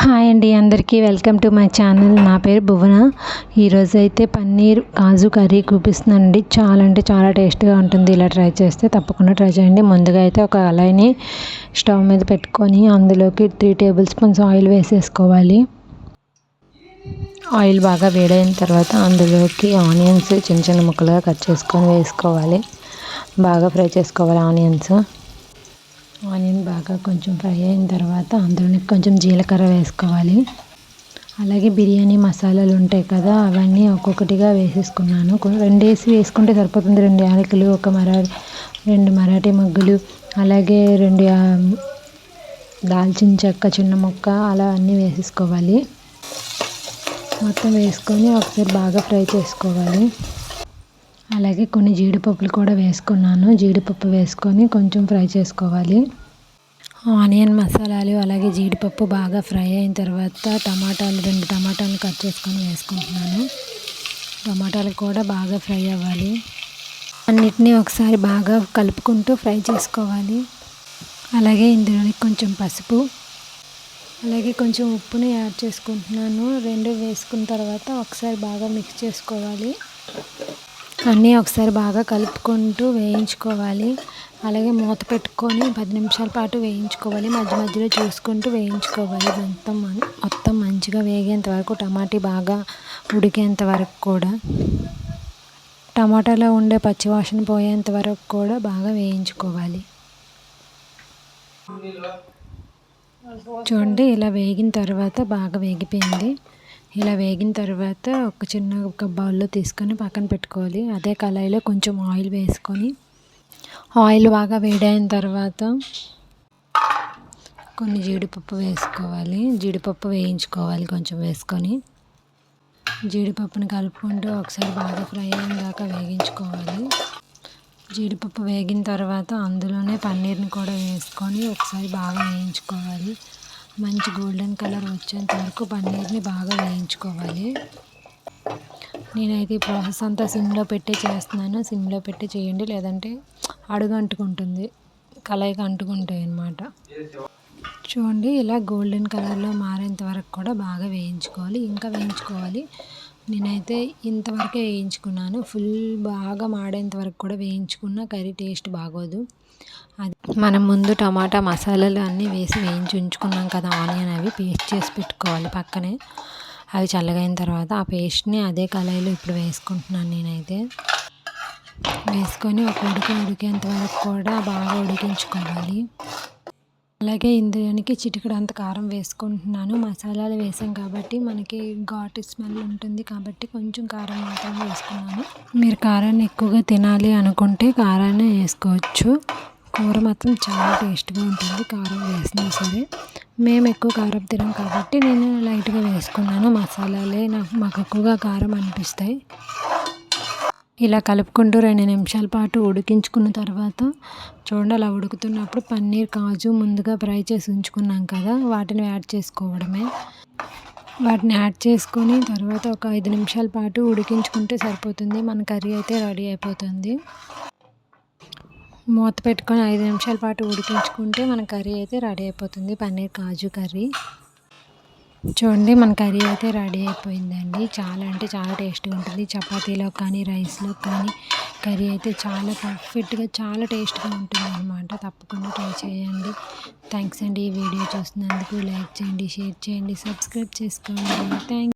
Hi అండి అందరికీ welcome to my channel. నా పేరు భువన. ఈరోజు అయితే పన్నీర్ కాజు కర్రీ చూపిస్తున్నానండి చాలా అంటే చాలా టేస్ట్గా ఉంటుంది. ఇలా ట్రై చేస్తే తప్పకుండా ట్రై చేయండి. ముందుగా అయితే ఒక అలాయిని స్టవ్ మీద పెట్టుకొని అందులోకి త్రీ టేబుల్ స్పూన్స్ ఆయిల్ వేసేసుకోవాలి. ఆయిల్ బాగా వేడైన తర్వాత అందులోకి ఆనియన్స్ చిన్న చిన్న ముక్కలుగా కట్ చేసుకొని వేసుకోవాలి. బాగా ఫ్రై చేసుకోవాలి ఆనియన్స్. ఆనియన్ బాగా కొంచెం ఫ్రై అయిన తర్వాత అందులోని కొంచెం జీలకర్ర వేసుకోవాలి. అలాగే బిర్యానీ మసాలాలు ఉంటాయి కదా అవన్నీ ఒక్కొక్కటిగా వేసేసుకున్నాను. రెండు వేసి వేసుకుంటే సరిపోతుంది. రెండు యాలకులు ఒక మరా రెండు మరాఠీ మగ్గులు అలాగే రెండు దాల్చిన చెక్క చిన్న ముక్క అలా అన్నీ వేసేసుకోవాలి. మొత్తం వేసుకొని ఒకసారి బాగా ఫ్రై చేసుకోవాలి. అలాగే కొన్ని జీడిపప్పులు కూడా వేసుకున్నాను. జీడిపప్పు వేసుకొని కొంచెం ఫ్రై చేసుకోవాలి. ఆనియన్ మసాలాలు అలాగే జీడిపప్పు బాగా ఫ్రై అయిన తర్వాత టమాటాలు రెండు టమాటాలు కట్ చేసుకొని వేసుకుంటున్నాను. టమాటాలు కూడా బాగా ఫ్రై అవ్వాలి. అన్నిటినీ ఒకసారి బాగా కలుపుకుంటూ ఫ్రై చేసుకోవాలి. అలాగే ఇందులోని కొంచెం పసుపు అలాగే కొంచెం ఉప్పుని యాడ్ చేసుకుంటున్నాను. రెండు వేసుకున్న తర్వాత ఒకసారి బాగా మిక్స్ చేసుకోవాలి. అన్నీ ఒకసారి బాగా కలుపుకుంటూ వేయించుకోవాలి. అలాగే మూత పెట్టుకొని పది నిమిషాల పాటు వేయించుకోవాలి. మధ్య మధ్యలో చూసుకుంటూ వేయించుకోవాలి. మొత్తం మొత్తం మంచిగా వేగేంత వరకు టమాటీ బాగా ఉడికేంత వరకు కూడా. టమాటాలో ఉండే పచ్చివాసన పోయేంత వరకు కూడా బాగా వేయించుకోవాలి. చూడండి ఇలా వేగిన తర్వాత బాగా వేగిపోయింది. ఇలా వేగిన తర్వాత ఒక చిన్న ఒక బౌల్లో తీసుకొని పక్కన పెట్టుకోవాలి. అదే కళాయిలో కొంచెం ఆయిల్ వేసుకొని ఆయిల్ బాగా వేడైన తర్వాత కొన్ని జీడిపప్పు వేసుకోవాలి. జీడిపప్పు వేయించుకోవాలి కొంచెం వేసుకొని. జీడిపప్పుని కలుపుకుంటూ ఒకసారి బాగా ఫ్రై అయిన దాకా వేగించుకోవాలి. జీడిపప్పు వేగిన తర్వాత అందులోనే పన్నీర్ని కూడా వేసుకొని ఒకసారి బాగా వేయించుకోవాలి. మంచి గోల్డెన్ కలర్ వచ్చేంత వరకు పన్నీర్ని బాగా వేయించుకోవాలి. నేనైతే ఈ ప్రాసెస్ అంతా సిమ్లో పెట్టి చేస్తున్నాను. సిమ్లో పెట్టి చేయండి. లేదంటే అడుగు అంటుకుంటుంది కళాయికి అంటుకుంటాయి అన్నమాట. చూడండి ఇలా గోల్డెన్ కలర్లో మారేంత వరకు కూడా బాగా వేయించుకోవాలి. ఇంకా వేయించుకోవాలి. నేనైతే ఇంతవరకే వేయించుకున్నాను. ఫుల్ బాగా మాడేంత వరకు కూడా వేయించుకున్న కర్రీ టేస్ట్ బాగోదు. అది మనం ముందు టమాటా మసాలాలు అన్నీ వేసి వేయించి ఉంచుకున్నాం కదా ఆనియన్ అవి పేస్ట్ చేసి పెట్టుకోవాలి పక్కనే. అవి చల్లగైన తర్వాత ఆ పేస్ట్ని అదే కళాయిలో ఇప్పుడు వేసుకుంటున్నాను నేనైతే. వేసుకొని ఒక ఉడికి ఉడికేంత వరకు కూడా బాగా ఉడికించుకోవాలి. అలాగే ఇందులోనికి చిటికడంత కారం వేసుకుంటున్నాను. మసాలాలు వేసాం కాబట్టి మనకి ఘాటు స్మెల్ ఉంటుంది కాబట్టి కొంచెం కారం మాత్రం వేసుకున్నాను. మీరు కారాన్ని ఎక్కువగా తినాలి అనుకుంటే కారాన్ని వేసుకోవచ్చు. కూర మాత్రం చాలా టేస్ట్గా ఉంటుంది కారం వేసినా సరే. మేము ఎక్కువ కారం తినాం కాబట్టి నేను లైట్గా వేసుకున్నాను. మసాలాలే నాకు మాకు ఎక్కువగా కారం అనిపిస్తాయి. ఇలా కలుపుకుంటూ రెండు నిమిషాల పాటు ఉడికించుకున్న తర్వాత చూడండి అలా ఉడుకుతున్నప్పుడు పన్నీర్ కాజు ముందుగా ఫ్రై చేసి ఉంచుకున్నాం కదా వాటిని యాడ్ చేసుకోవడమే. వాటిని యాడ్ చేసుకొని తర్వాత ఒక ఐదు నిమిషాల పాటు ఉడికించుకుంటే సరిపోతుంది. మన కర్రీ అయితే రెడీ అయిపోతుంది. మూత పెట్టుకొని ఐదు నిమిషాల పాటు ఉడికించుకుంటే మన కర్రీ అయితే రెడీ అయిపోతుంది పన్నీర్ కాజు కర్రీ. చూడండి మన కర్రీ అయితే రెడీ అయిపోయిందండి. చాలా అంటే చాలా టేస్ట్గా ఉంటుంది. చపాతీలో కానీ రైస్లో కానీ కర్రీ అయితే చాలా పర్ఫెక్ట్గా చాలా టేస్ట్గా ఉంటుంది అనమాట తప్పకుండా ట్రై చేయండి. థ్యాంక్స్ అండి ఈ వీడియో చూస్తున్నందుకు లైక్ చేయండి షేర్ చేయండి సబ్స్క్రైబ్ చేసుకోండి. థ్యాంక్